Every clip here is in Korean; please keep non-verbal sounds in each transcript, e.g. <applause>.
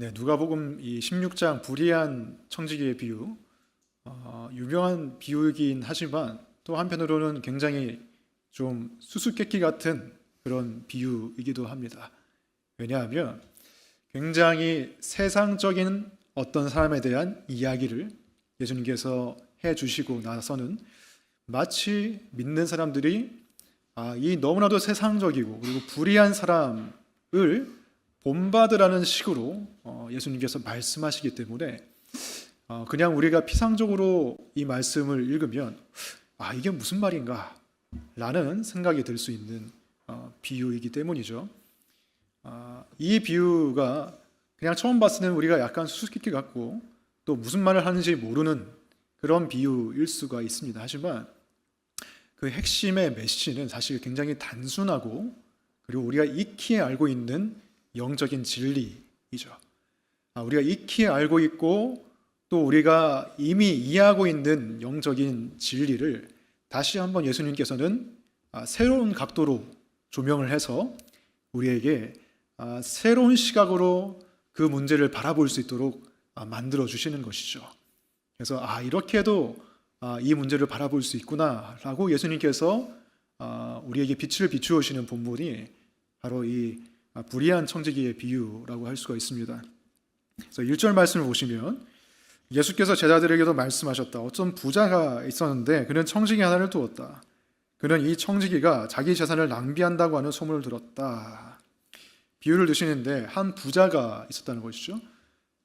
네, 누가복음 이 16장 불의한 청지기의 비유 어, 유명한 비유이긴 하지만 또 한편으로는 굉장히 좀 수수께끼 같은 그런 비유이기도 합니다. 왜냐하면 굉장히 세상적인 어떤 사람에 대한 이야기를 예수님께서 해 주시고 나서는 마치 믿는 사람들이 아, 이 너무나도 세상적이고 그리고 불의한 사람을 본받으라는 식으로 어, 예수님께서 말씀하시기 때문에 어, 그냥 우리가 피상적으로 이 말씀을 읽으면 아 이게 무슨 말인가 라는 생각이 들 수 있는 어, 비유이기 때문이죠. 아, 이 비유가 그냥 처음 봤을 때는 우리가 약간 수수께끼 같고 또 무슨 말을 하는지 모르는 그런 비유일 수가 있습니다. 하지만 그 핵심의 메시지는 사실 굉장히 단순하고 그리고 우리가 익히 알고 있는 영적인 진리이죠. 아, 우리가 익히 알고 있고 또 우리가 이미 이해하고 있는 영적인 진리를 다시 한번 예수님께서는 아, 새로운 각도로 조명을 해서 우리에게 아, 새로운 시각으로 그 문제를 바라볼 수 있도록 아, 만들어 주시는 것이죠. 그래서 아 이렇게도 아, 이 문제를 바라볼 수 있구나라고 예수님께서 아, 우리에게 빛을 비추어시는 본문이 바로 이 아, 불의한 청지기의 비유라고 할 수가 있습니다. 그래서 1절 말씀을 보시면 예수께서 제자들에게도 말씀하셨다. 어떤 부자가 있었는데 그는 청지기 하나를 두었다. 그는 이 청지기가 자기 재산을 낭비한다고 하는 소문을 들었다. 비유를 드시는데 한 부자가 있었다는 것이죠.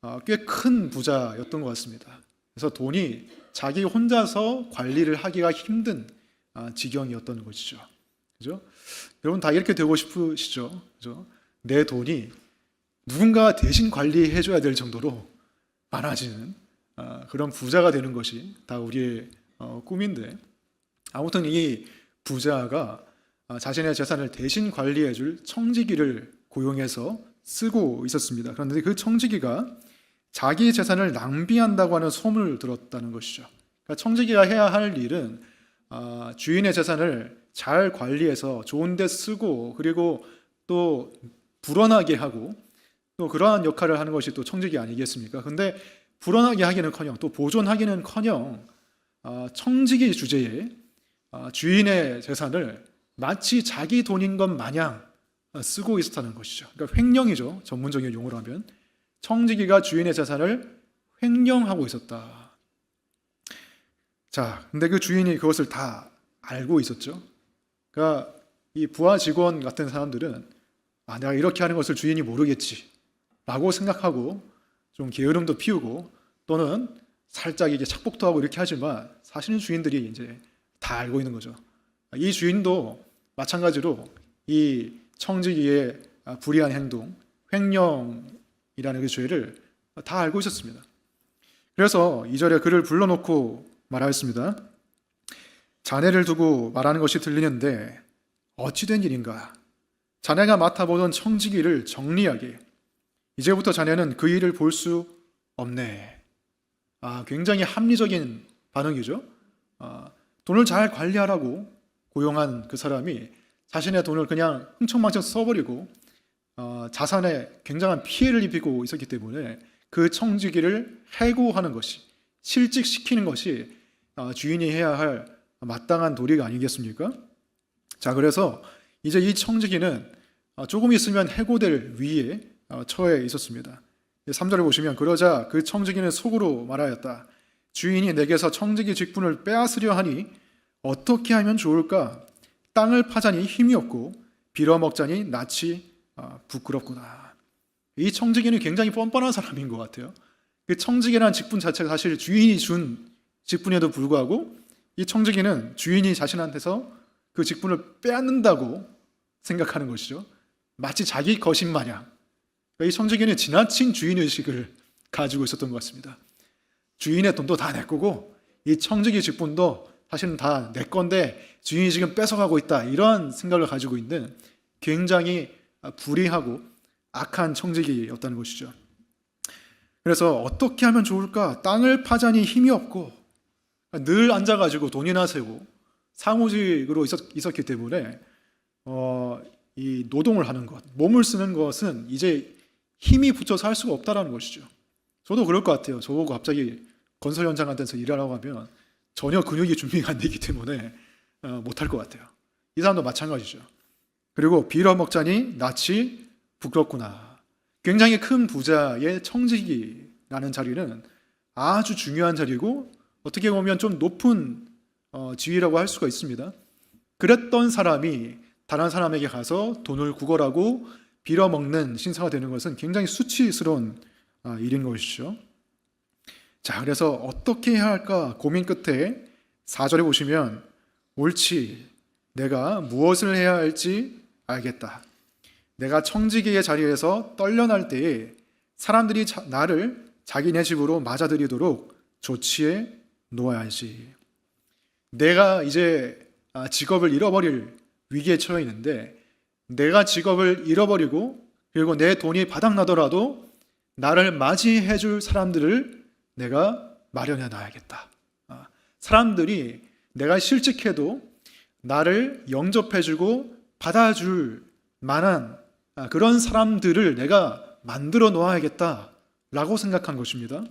아, 꽤큰 부자였던 것 같습니다. 그래서 돈이 자기 혼자서 관리를 하기가 힘든 아, 지경이었던 것이죠. 그죠? 여러분 다 이렇게 되고 싶으시죠? 그죠? 내 돈이 누군가 대신 관리해 줘야 될 정도로 많아지는 아, 그런 부자가 되는 것이 다 우리의 어, 꿈인데 아무튼 이 부자가 아, 자신의 재산을 대신 관리해 줄 청지기를 고용해서 쓰고 있었습니다. 그런데 그 청지기가 자기 재산을 낭비한다고 하는 소문을 들었다는 것이죠. 그러니까 청지기가 해야 할 일은 아, 주인의 재산을 잘 관리해서 좋은 데 쓰고 그리고 또 불어나게 하고 또 그러한 역할을 하는 것이 또 청지기 아니겠습니까? 근데 불어나게 하기는커녕 또 보존하기는커녕 아, 청지기 주제에 아, 주인의 재산을 마치 자기 돈인 것 마냥 쓰고 있었다는 것이죠. 그러니까 횡령이죠. 전문적인 용어로 하면 청지기가 주인의 재산을 횡령하고 있었다. 자, 근데 그 주인이 그것을 다 알고 있었죠. 그러니까 이 부하 직원 같은 사람들은 아, 내가 이렇게 하는 것을 주인이 모르겠지 라고 생각하고 좀 게으름도 피우고 또는 살짝 이게 착복도 하고 이렇게 하지만 사실은 주인들이 이제 다 알고 있는 거죠. 이 주인도 마찬가지로 이 청지기의 불의한 행동, 횡령이라는 그 죄를 다 알고 있었습니다. 그래서 이절에 그를 불러놓고 말하였습니다. 자네를 두고 말하는 것이 들리는데 어찌된 일인가? 자네가 맡아보던 청지기를 정리하게. 이제부터 자네는 그 일을 볼 수 없네. 아, 굉장히 합리적인 반응이죠. 아, 돈을 잘 관리하라고 고용한 그 사람이 자신의 돈을 그냥 흥청망청 써버리고 어, 자산에 굉장한 피해를 입히고 있었기 때문에 그 청지기를 해고하는 것이 실직시키는 것이 어, 주인이 해야 할 마땅한 도리가 아니겠습니까? 자 그래서 이제 이 청지기는 어, 조금 있으면 해고될 위에 어, 처해 있었습니다. 3절을 보시면 그러자 그 청지기는 속으로 말하였다. 주인이 내게서 청지기 직분을 빼앗으려 하니 어떻게 하면 좋을까? 땅을 파자니 힘이 없고 빌어먹자니 낯이 아, 부끄럽구나. 이 청지기는 굉장히 뻔뻔한 사람인 것 같아요. 그 청지기라는 직분 자체가 사실 주인이 준 직분에도 불구하고 이 청지기는 주인이 자신한테서 그 직분을 빼앗는다고 생각하는 것이죠. 마치 자기 것인 마냥. 그러니까 이 청지기는 지나친 주인의식을 가지고 있었던 것 같습니다. 주인의 돈도 다 내 거고 이 청지기 직분도 사실은 다 내 건데 주인이 지금 뺏어가고 있다 이런 생각을 가지고 있는 굉장히 불의하고 악한 청지기였다는 것이죠. 그래서 어떻게 하면 좋을까? 땅을 파자니 힘이 없고 늘 앉아가지고 돈이나 세고 사무직으로 있었, 기 때문에 어, 이 노동을 하는 것, 몸을 쓰는 것은 이제 힘이 붙여서 할 수가 없다라는 것이죠. 저도 그럴 것 같아요. 저보고 갑자기 건설 현장 같은 데서 일하라고 하면 전혀 근육이 준비가 안 되기 때문에 어, 못할 것 같아요. 이 사람도 마찬가지죠. 그리고 빌어먹자니 낯이 부끄럽구나. 굉장히 큰 부자의 청지기라는 자리는 아주 중요한 자리고 어떻게 보면 좀 높은 어, 지위라고 할 수가 있습니다. 그랬던 사람이 다른 사람에게 가서 돈을 구걸하고 빌어먹는 신사가 되는 것은 굉장히 수치스러운 아, 일인 것이죠. 자, 그래서 어떻게 해야 할까 고민 끝에 4절에 보시면 옳지. 내가 무엇을 해야 할지 알겠다. 내가 청지기의 자리에서 떨려날 때에 사람들이 자- 나를 자기네 집으로 맞아들이도록 조치해 놓아야지. 내가 이제 아, 직업을 잃어버릴 위기에 처해 있는데 내가 직업을 잃어버리고 그리고 내 돈이 바닥나더라도 나를 맞이해 줄 사람들을 내가 마련해 놔야겠다. 아, 사람들이 내가 실직해도 나를 영접해 주고 받아줄 만한 아, 그런 사람들을 내가 만들어 놓아야겠다라고 생각한 것입니다.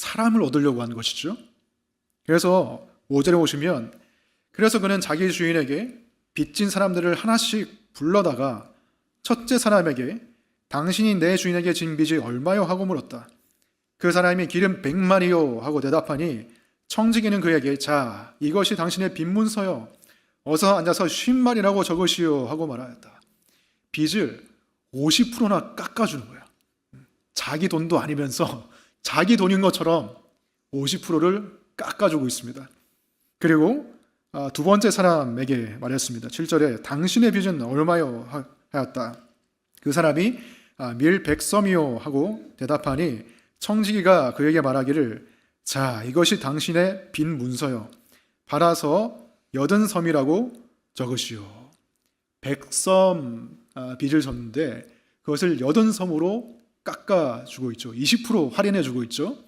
사람을 얻으려고 한 것이죠. 그래서 5절에 보시면 그래서 그는 자기 주인에게 빚진 사람들을 하나씩 불러다가 첫째 사람에게 당신이 내 주인에게 진 빚이 얼마요 하고 물었다. 그 사람이 기름 백마리요 하고 대답하니 청지기는 그에게 자 이것이 당신의 빚문서요 어서 앉아서 쉰 마리라고 적으시오 하고 말하였다. 빚을 50%나 깎아주는 거야. 자기 돈도 아니면서 자기 돈인 것처럼 50%를 깎아주고 있습니다. 그리고 아, 두 번째 사람에게 말했습니다. 7절에 당신의 빚은 얼마요 하- 하였다. 그 사람이 아, 밀 백섬이요 하고 대답하니 청지기가 그에게 말하기를 자 이것이 당신의 빈 문서요 팔아서 여든 섬이라고 적으시오. 백섬 아, 빚을 졌는데 그것을 여든 섬으로 깎아주고 있죠. 20% 할인해주고 있죠.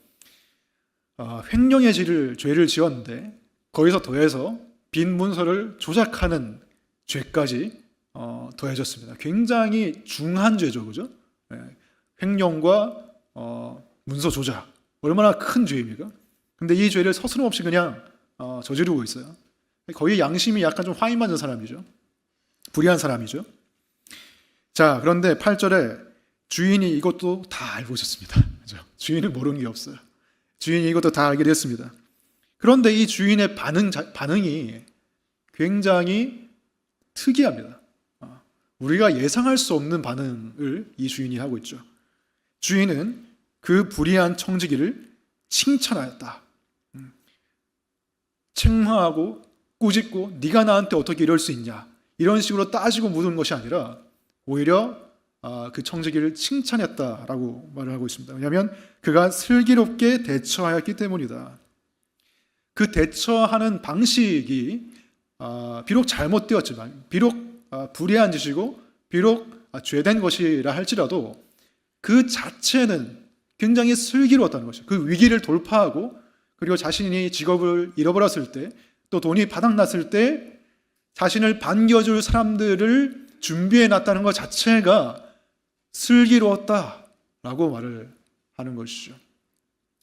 아, 횡령의 죄를, 죄를 지었는데 거기서 더해서 빈 문서를 조작하는 죄까지 어, 더해졌습니다. 굉장히 중한 죄죠, 그죠? 예, 횡령과 어, 문서 조작 얼마나 큰 죄입니까? 근데 이 죄를 서스럼없이 그냥 어, 저지르고 있어요. 거의 양심이 약간 좀 화인 맞은 사람이죠. 불의한 사람이죠. 자, 그런데 8절에 주인이 이것도 다 알고 있었습니다. 그죠? 주인은 모르는 게 없어요. 주인이 이것도 다 알게 됐습니다. 그런데 이 주인의 반응, 자- 반응이 굉장히 특이합니다. 아, 우리가 예상할 수 없는 반응을 이 주인이 하고 있죠. 주인은 그 불의한 청지기를 칭찬하였다. 음. 책망하고 꾸짖고 네가 나한테 어떻게 이럴 수 있냐 이런 식으로 따지고 묻은 것이 아니라 오히려 아, 그 청지기를 칭찬했다라고 말을 하고 있습니다. 왜냐하면 그가 슬기롭게 대처하였기 때문이다. 그 대처하는 방식이 아, 비록 잘못되었지만, 비록 아, 불의한 짓이고, 비록 아, 죄된 것이라 할지라도 그 자체는 굉장히 슬기로웠다는 것이죠. 그 위기를 돌파하고 그리고 자신이 직업을 잃어버렸을 때, 또 돈이 바닥났을 때 자신을 반겨줄 사람들을 준비해 놨다는 것 자체가 슬기로웠다라고 말을 하는 것이죠.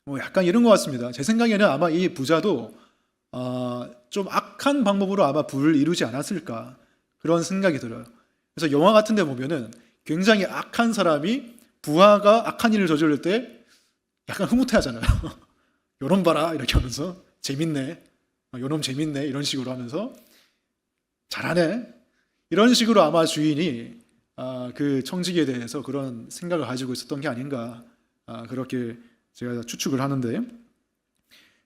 뭐 약간 이런 것 같습니다. 제 생각에는 아마 이 부자도 아, 좀 악한 방법으로 아마 부를 이루지 않았을까 그런 생각이 들어요. 그래서 영화 같은 데 보면은 굉장히 악한 사람이 부하가 악한 일을 저지를 때 약간 흐뭇해하잖아요. <laughs> 요놈 봐라 이렇게 하면서 재밌네. 아, 요놈 재밌네 이런 식으로 하면서 잘하네. 이런 식으로 아마 주인이 아, 그 청지기에 대해서 그런 생각을 가지고 있었던 게 아닌가 아, 그렇게 제가 추측을 하는데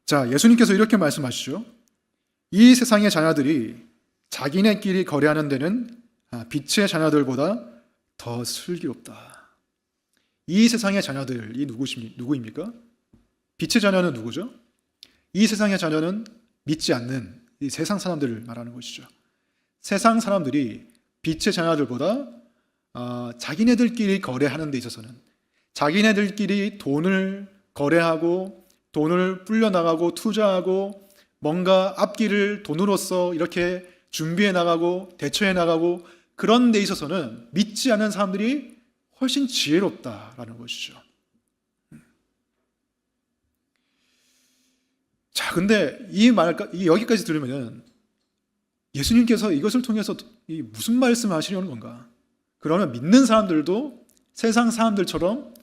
자 예수님께서 이렇게 말씀하시죠. 이 세상의 자녀들이 자기네끼리 거래하는 데는 아, 빛의 자녀들보다 더 슬기롭다. 이 세상의 자녀들이 누구입니까? 빛의 자녀는 누구죠? 이 세상의 자녀는 믿지 않는 이 세상 사람들을 말하는 것이죠. 세상 사람들이 빛의 자녀들보다 아, 자기네들끼리 거래하는 데 있어서는 자기네들끼리 돈을 거래하고 돈을 불려나가고 투자하고 뭔가 앞길을 돈으로서 이렇게 준비해 나가고 대처해 나가고 그런 데 있어서는 믿지 않는 사람들이 훨씬 지혜롭다라는 것이죠. 자, 근데 이 말, 이 여기까지 들으면 예수님께서 이것을 통해서 이 무슨 말씀을 하시려는 건가? 그러면 믿는 사람들도 세상 사람들처럼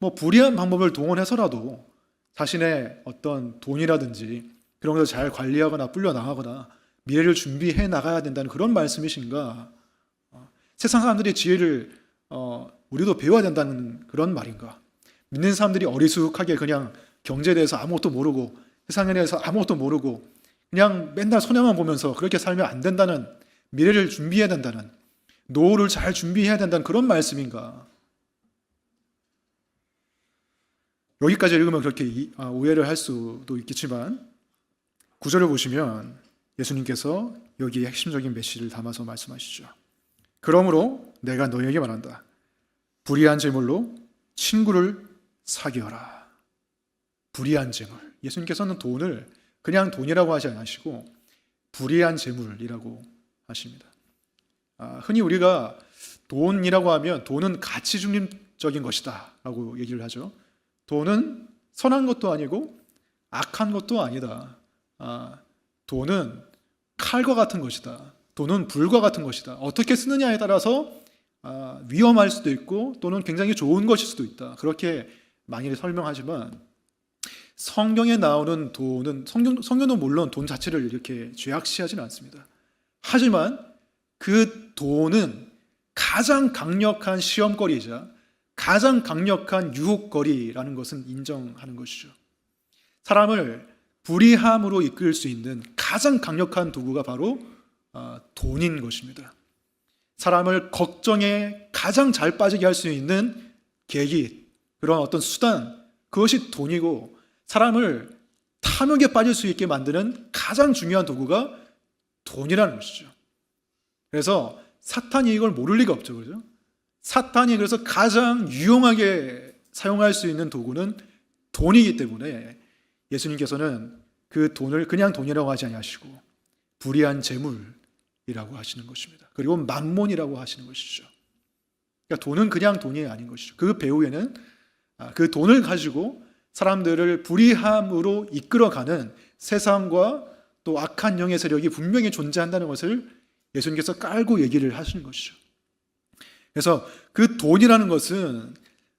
뭐 불의한 방법을 동원해서라도 자신의 어떤 돈이라든지 그런 것을 잘 관리하거나 불려 나가거나 미래를 준비해 나가야 된다는 그런 말씀이신가? 어, 세상 사람들의 지혜를 어, 우리도 배워야 된다는 그런 말인가? 믿는 사람들이 어리숙하게 그냥 경제에 대해서 아무것도 모르고 세상에 대해서 아무것도 모르고 그냥 맨날 손해만 보면서 그렇게 살면 안 된다는 미래를 준비해야 된다는 노후를 잘 준비해야 된다는 그런 말씀인가? 여기까지 읽으면 그렇게 이- 아, 오해를 할 수도 있겠지만 구절을 보시면 예수님께서 여기에 핵심적인 메시지를 담아서 말씀하시죠. 그러므로 내가 너희에게 말한다. 불의한 재물로 친구를 사귀어라. 불의한 재물. 예수님께서는 돈을 그냥 돈이라고 하지 않으시고 불의한 재물이라고 하십니다. 아, 흔히 우리가 돈이라고 하면 돈은 가치 중립적인 것이다라고 얘기를 하죠. 돈은 선한 것도 아니고 악한 것도 아니다. 아, 돈은 칼과 같은 것이다. 돈은 불과 같은 것이다. 어떻게 쓰느냐에 따라서 아, 위험할 수도 있고 또는 굉장히 좋은 것일 수도 있다. 그렇게 많이 설명하지만 성경에 나오는 돈은 성경, 성경은 물론 돈 자체를 이렇게 죄악시하지는 않습니다. 하지만 그 돈은 가장 강력한 시험거리이자 가장 강력한 유혹거리라는 것은 인정하는 것이죠. 사람을 불의함으로 이끌 수 있는 가장 강력한 도구가 바로 아, 돈인 것입니다. 사람을 걱정에 가장 잘 빠지게 할 수 있는 계기, 그런 어떤 수단, 그것이 돈이고 사람을 탐욕에 빠질 수 있게 만드는 가장 중요한 도구가 돈이라는 것이죠. 그래서 사탄이 이걸 모를 리가 없죠. 그죠? 사탄이 그래서 가장 유용하게 사용할 수 있는 도구는 돈이기 때문에 예수님께서는 그 돈을 그냥 돈이라고 하지 아니하시고 불의한 재물이라고 하시는 것입니다. 그리고 만몬이라고 하시는 것이죠. 그러니까 돈은 그냥 돈이 아닌 것이죠. 그 배후에는 아, 그 돈을 가지고 사람들을 불의함으로 이끌어가는 세상과 또 악한 영의 세력이 분명히 존재한다는 것을 예수님께서 깔고 얘기를 하시는 것이죠. 그래서 그 돈이라는 것은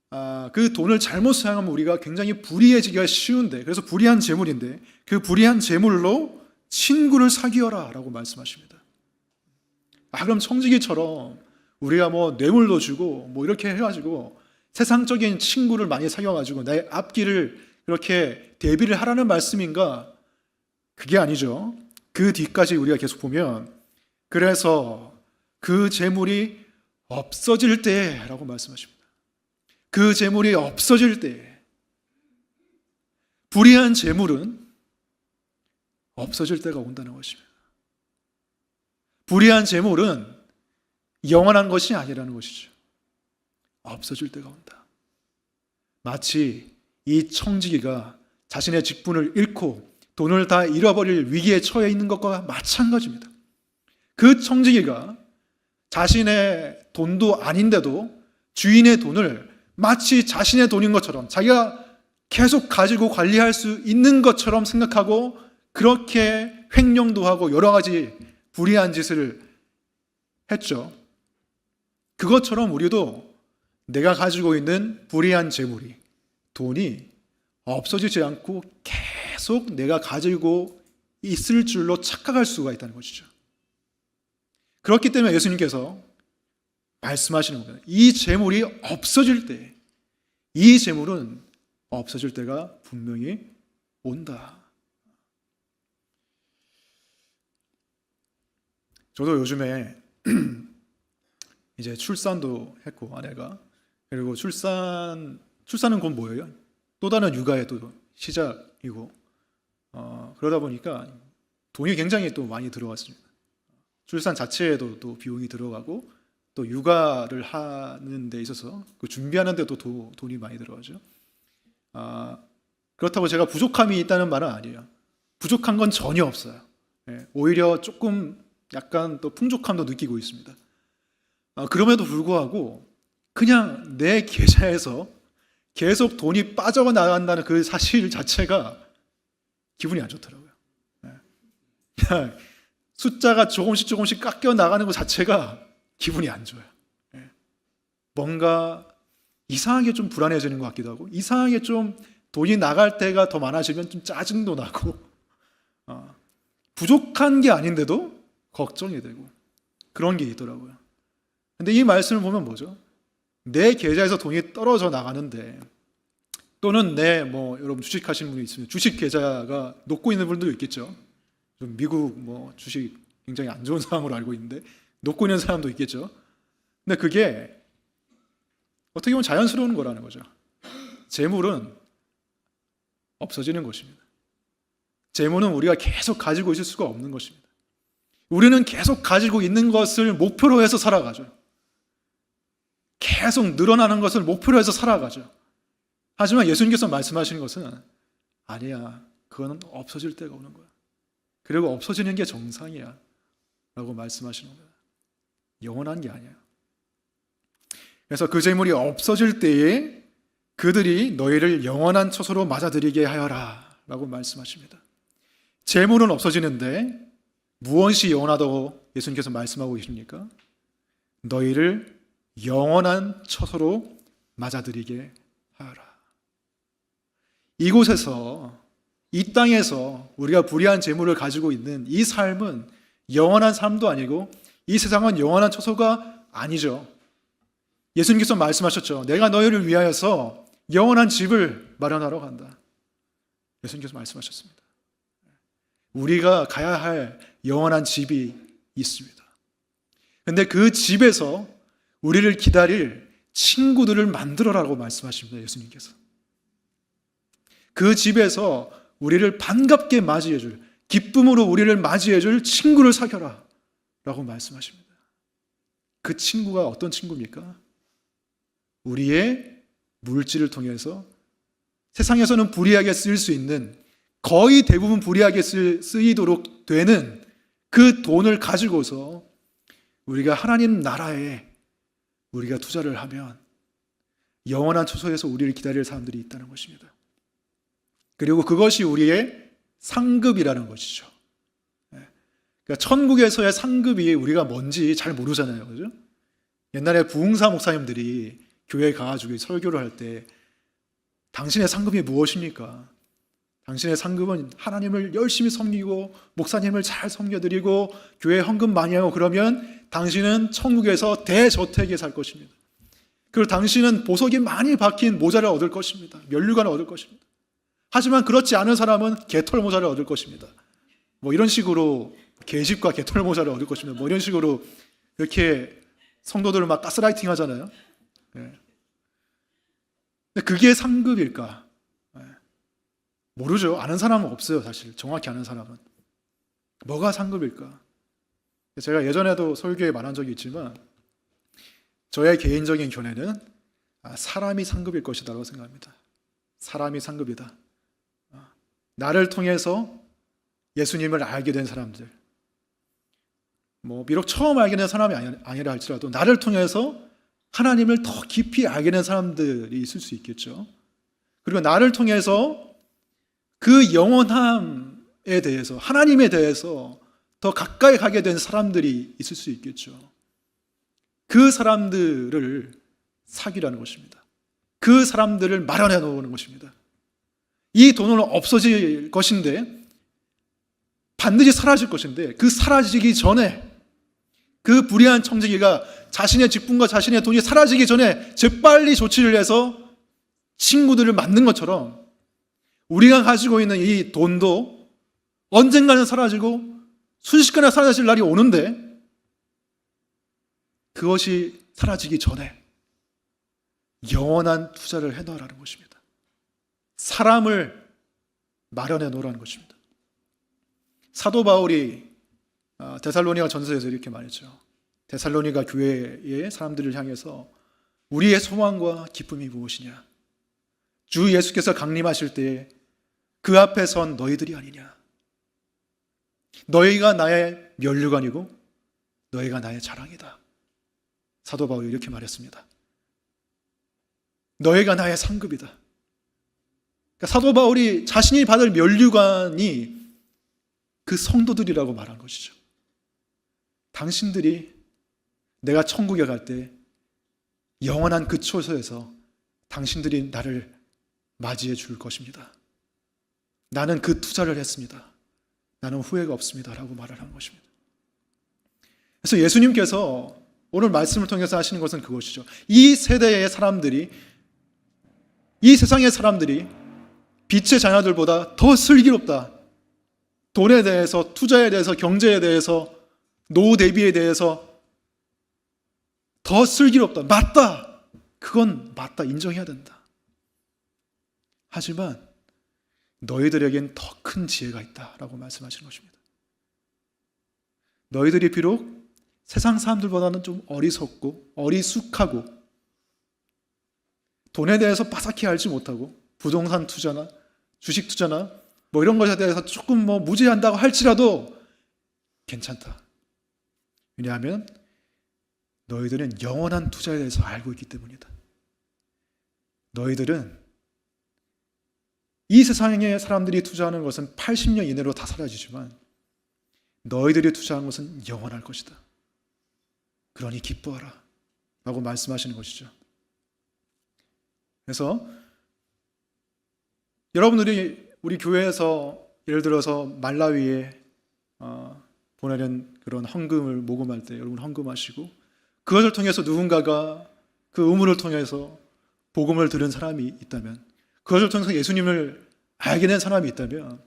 아, 그 돈을 잘못 사용하면 우리가 굉장히 불의해지기가 쉬운데 그래서 불의한 재물인데 그 불의한 재물로 친구를 사귀어라라고 말씀하십니다. 아 그럼 청지기처럼 우리가 뭐 뇌물도 주고 뭐 이렇게 해가지고 세상적인 친구를 많이 사귀어가지고 내 앞길을 이렇게 대비를 하라는 말씀인가? 그게 아니죠. 그 뒤까지 우리가 계속 보면 그래서 그 재물이 없어질 때라고 말씀하십니다. 그 재물이 없어질 때 불의한 재물은 없어질 때가 온다는 것입니다. 불의한 재물은 영원한 것이 아니라는 것이죠. 없어질 때가 온다. 마치 이 청지기가 자신의 직분을 잃고 돈을 다 잃어버릴 위기에 처해 있는 것과 마찬가지입니다. 그 청지기가 자신의 돈도 아닌데도 주인의 돈을 마치 자신의 돈인 것처럼 자기가 계속 가지고 관리할 수 있는 것처럼 생각하고 그렇게 횡령도 하고 여러 가지 불의한 짓을 했죠. 그것처럼 우리도 내가 가지고 있는 불의한 재물이 돈이 없어지지 않고 계속 내가 가지고 있을 줄로 착각할 수가 있다는 것이죠. 그렇기 때문에 예수님께서 말씀하시는 겁니다. 이 재물이 없어질 때, 이 재물은 없어질 때가 분명히 온다. 저도 요즘에 <clears throat> 이제 출산도 했고 아내가 그리고 출산 출산은 곧 뭐예요? 또 다른 육아의 또 시작이고 어, 그러다 보니까 돈이 굉장히 또 많이 들어갔습니다. 출산 자체에도 또 비용이 들어가고 또 육아를 하는 데 있어서 그 준비하는 데도 도, 돈이 많이 들어가죠. 아, 그렇다고 제가 부족함이 있다는 말은 아니에요. 부족한 건 전혀 없어요. 예, 오히려 조금 약간 또 풍족함도 느끼고 있습니다. 아, 그럼에도 불구하고 그냥 내 계좌에서 계속 돈이 빠져나간다는 그 사실 자체가 기분이 안 좋더라고요. 예. <laughs> 숫자가 조금씩 조금씩 깎여 나가는 것 자체가 기분이 안 좋아요. 예. 뭔가 이상하게 좀 불안해지는 것 같기도 하고, 이상하게 좀 돈이 나갈 때가 더 많아지면 좀 짜증도 나고, 어, 부족한 게 아닌데도 걱정이 되고, 그런 게 있더라고요. 근데 이 말씀을 보면 뭐죠? 내 계좌에서 돈이 떨어져 나가는데, 또는 내 뭐 여러분 주식하시는 분이 있으면 주식 계좌가 녹고 있는 분들도 있겠죠. 좀 미국 뭐 주식 굉장히 안 좋은 상황으로 알고 있는데 녹고 있는 사람도 있겠죠. 근데 그게 어떻게 보면 자연스러운 거라는 거죠. 재물은 없어지는 것입니다. 재물은 우리가 계속 가지고 있을 수가 없는 것입니다. 우리는 계속 가지고 있는 것을 목표로 해서 살아가죠. 계속 늘어나는 것을 목표로 해서 살아가죠. 하지만 예수님께서 말씀하시는 것은 아니야. 그거는 없어질 때가 오는 거야. 그리고 없어지는 게 정상이야. 라고 말씀하시는 거야. 영원한 게 아니야. 그래서 그 재물이 없어질 때에 그들이 너희를 영원한 처소로 맞아들이게 하여라. 라고 말씀하십니다. 재물은 없어지는데 무엇이 영원하다고 예수님께서 말씀하고 계십니까? 너희를 영원한 처소로 맞아들이게 하여라. 이곳에서 이 땅에서 우리가 불의한 재물을 가지고 있는 이 삶은 영원한 삶도 아니고 이 세상은 영원한 처소가 아니죠. 예수님께서 말씀하셨죠. 내가 너희를 위하여서 영원한 집을 마련하러 간다. 예수님께서 말씀하셨습니다. 우리가 가야 할 영원한 집이 있습니다. 근데 그 집에서 우리를 기다릴 친구들을 만들어라고 말씀하십니다. 예수님께서. 그 집에서 우리를 반갑게 맞이해 줄, 기쁨으로 우리를 맞이해 줄 친구를 사겨라. 라고 말씀하십니다. 그 친구가 어떤 친구입니까? 우리의 물질을 통해서 세상에서는 불이하게 쓰일 수 있는 거의 대부분 불이하게 쓰이도록 되는 그 돈을 가지고서 우리가 하나님 나라에 우리가 투자를 하면 영원한 초소에서 우리를 기다릴 사람들이 있다는 것입니다. 그리고 그것이 우리의 상급이라는 것이죠. 그러니까 천국에서의 상급이 우리가 뭔지 잘 모르잖아요. 그죠? 옛날에 부흥사 목사님들이 교회에 가가지고 설교를 할 때 당신의 상급이 무엇입니까? 당신의 상급은 하나님을 열심히 섬기고 목사님을 잘 섬겨드리고 교회 헌금 많이 하고 그러면 당신은 천국에서 대저택에 살 것입니다. 그리고 당신은 보석이 많이 박힌 모자를 얻을 것입니다. 면류관을 얻을 것입니다. 하지만 그렇지 않은 사람은 개털 모자를 얻을 것입니다. 뭐 이런 식으로 계집과 개털 모자를 얻을 것입니다. 뭐 이런 식으로 이렇게 성도들을 막 가스라이팅 하잖아요. 네. 그게 상급일까? 네. 모르죠. 아는 사람은 없어요, 사실. 정확히 아는 사람은. 뭐가 상급일까? 제가 예전에도 설교에 말한 적이 있지만 저의 개인적인 견해는 아, 사람이 상급일 것이다라고 생각합니다. 사람이 상급이다. 아, 나를 통해서 예수님을 알게 된 사람들, 뭐 비록 처음 알게 된 사람이 아니라 할지라도 나를 통해서 하나님을 더 깊이 알게 된 사람들이 있을 수 있겠죠. 그리고 나를 통해서 그 영원함에 대해서 하나님에 대해서 더 가까이 가게 된 사람들이 있을 수 있겠죠. 그 사람들을 사귀라는 것입니다. 그 사람들을 마련해 놓는 것입니다. 이 돈은 없어질 것인데 반드시 사라질 것인데 그 사라지기 전에 그 불의한 청지기가 자신의 직분과 자신의 돈이 사라지기 전에 재빨리 조치를 해서 친구들을 만든 것처럼 우리가 가지고 있는 이 돈도 언젠가는 사라지고 순식간에 사라질 날이 오는데 그것이 사라지기 전에 영원한 투자를 해놔라는 것입니다. 사람을 마련해 놓으라는 것입니다. 사도 바울이 아, 데살로니가 전서에서 이렇게 말했죠. 데살로니가 교회의 사람들을 향해서 우리의 소망과 기쁨이 무엇이냐? 주 예수께서 강림하실 때그 앞에 선 너희들이 아니냐? 너희가 나의 면류관이고 너희가 나의 자랑이다. 사도 바울이 이렇게 말했습니다. 너희가 나의 상급이다. 그러니까 사도 바울이 자신이 받을 면류관이 그 성도들이라고 말한 것이죠. 당신들이 내가 천국에 갈 때 영원한 그 초소에서 당신들이 나를 맞이해 줄 것입니다. 나는 그 투자를 했습니다. 나는 후회가 없습니다. 라고 말을 한 것입니다. 그래서 예수님께서 오늘 말씀을 통해서 하시는 것은 그것이죠. 이 세대의 사람들이, 이 세상의 사람들이 빛의 자녀들보다 더 슬기롭다. 돈에 대해서, 투자에 대해서, 경제에 대해서, 노후 대비에 대해서 더 슬기롭다. 맞다. 그건 맞다. 인정해야 된다. 하지만 너희들에겐 더 큰 지혜가 있다라고 말씀하시는 것입니다. 너희들이 비록 세상 사람들보다는 좀 어리석고 어리숙하고 돈에 대해서 빠삭히 알지 못하고 부동산 투자나 주식 투자나 뭐 이런 것에 대해서 조금 뭐 무지한다고 할지라도 괜찮다. 왜냐하면 너희들은 영원한 투자에 대해서 알고 있기 때문이다. 너희들은 이 세상의 사람들이 투자하는 것은 80년 이내로 다 사라지지만 너희들이 투자한 것은 영원할 것이다. 그러니 기뻐하라. 라고 말씀하시는 것이죠. 그래서 여러분들이 우리 교회에서 예를 들어서 말라위에 어, 보내는 그런 헌금을 모금할 때 여러분 헌금하시고 그것을 통해서 누군가가 그 의문을 통해서 복음을 들은 사람이 있다면 그것을 통해서 예수님을 알게 된 사람이 있다면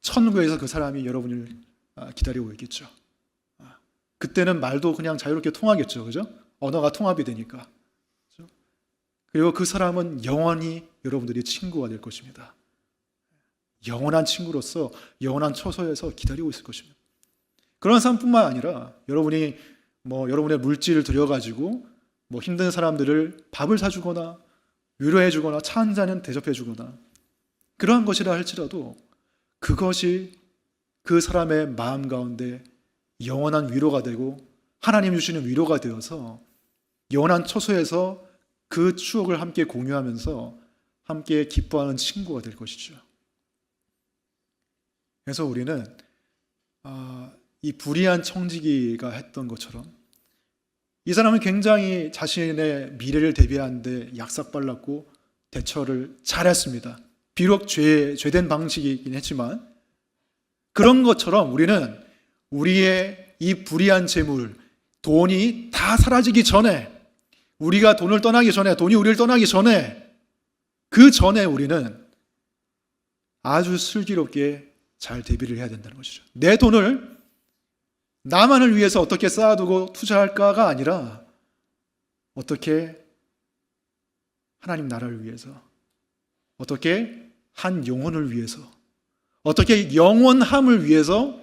천국에서 그 사람이 여러분을 아, 기다리고 있겠죠. 아, 그때는 말도 그냥 자유롭게 통하겠죠. 그죠? 언어가 통합이 되니까. 그리고 그 사람은 영원히 여러분들이 친구가 될 것입니다. 영원한 친구로서 영원한 처소에서 기다리고 있을 것입니다. 그런 사람뿐만 아니라 여러분이 뭐 여러분의 물질을 들여가지고 뭐 힘든 사람들을 밥을 사주거나 위로해주거나 차 한 잔은 대접해주거나 그러한 것이라 할지라도 그것이 그 사람의 마음 가운데 영원한 위로가 되고 하나님 주시는 위로가 되어서 영원한 처소에서 그 추억을 함께 공유하면서 함께 기뻐하는 친구가 될 것이죠. 그래서 우리는 아, 이 불의한 청지기가 했던 것처럼 이 사람은 굉장히 자신의 미래를 대비하는데 약삭발랐고 대처를 잘했습니다. 비록 죄, 죄된 방식이긴 했지만 그런 것처럼 우리는 우리의 이 불의한 재물, 돈이 다 사라지기 전에 우리가 돈을 떠나기 전에 돈이 우리를 떠나기 전에 그 전에 우리는 아주 슬기롭게 잘 대비를 해야 된다는 것이죠. 내 돈을 나만을 위해서 어떻게 쌓아두고 투자할까가 아니라 어떻게 하나님 나라를 위해서 어떻게 한 영혼을 위해서 어떻게 영원함을 위해서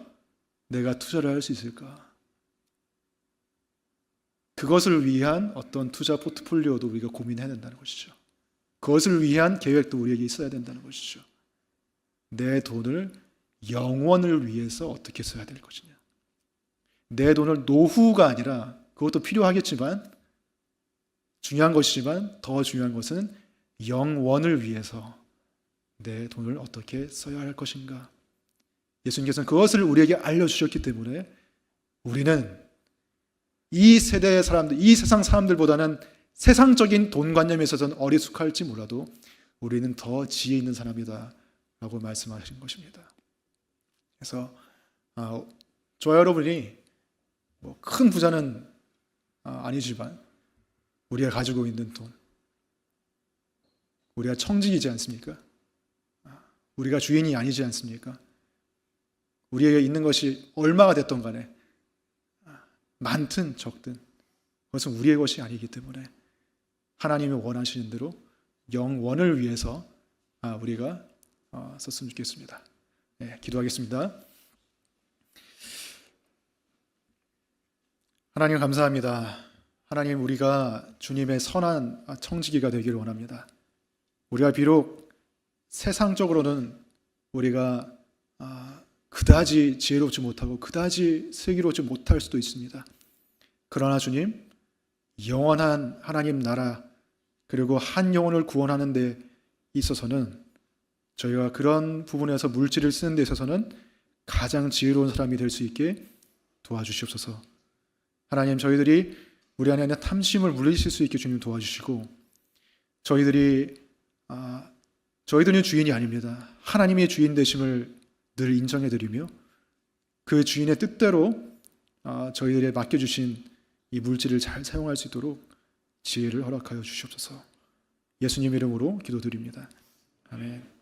내가 투자를 할 수 있을까? 그것을 위한 어떤 투자 포트폴리오도 우리가 고민해야 된다는 것이죠. 그것을 위한 계획도 우리에게 있어야 된다는 것이죠. 내 돈을 영원을 위해서 어떻게 써야 될 것이냐. 내 돈을 노후가 아니라 그것도 필요하겠지만 중요한 것이지만 더 중요한 것은 영원을 위해서 내 돈을 어떻게 써야 할 것인가. 예수님께서는 그것을 우리에게 알려주셨기 때문에 우리는 이 세대의 사람들, 이 세상 사람들보다는 세상적인 돈 관념에 있어서는 어리숙할지 몰라도 우리는 더 지혜 있는 사람이다. 라고 말씀하신 것입니다. 그래서 아, 저와 여러분이 뭐 큰 부자는 아, 아니지만 우리가 가지고 있는 돈, 우리가 청직이지 않습니까? 아, 우리가 주인이 아니지 않습니까? 우리에게 있는 것이 얼마가 됐던 간에 아, 많든 적든 그것은 우리의 것이 아니기 때문에 하나님이 원하시는 대로 영원을 위해서 아, 우리가 어, 썼으면 좋겠습니다. 네, 기도하겠습니다. 하나님 감사합니다. 하나님 우리가 주님의 선한 청지기가 되기를 원합니다. 우리가 비록 세상적으로는 우리가 아, 그다지 지혜롭지 못하고 그다지 슬기롭지 못할 수도 있습니다. 그러나 주님 영원한 하나님 나라 그리고 한 영혼을 구원하는 데 있어서는 저희가 그런 부분에서 물질을 쓰는 데 있어서는 가장 지혜로운 사람이 될 수 있게 도와주시옵소서. 하나님 저희들이 우리 안에 있는 탐심을 물리칠 수 있게 주님 도와주시고 저희들이 아, 저희들은 주인이 아닙니다. 하나님의 주인 되심을 늘 인정해 드리며 그 주인의 뜻대로 아, 저희들에 맡겨 주신 이 물질을 잘 사용할 수 있도록 지혜를 허락하여 주시옵소서. 예수님 이름으로 기도드립니다. 아멘.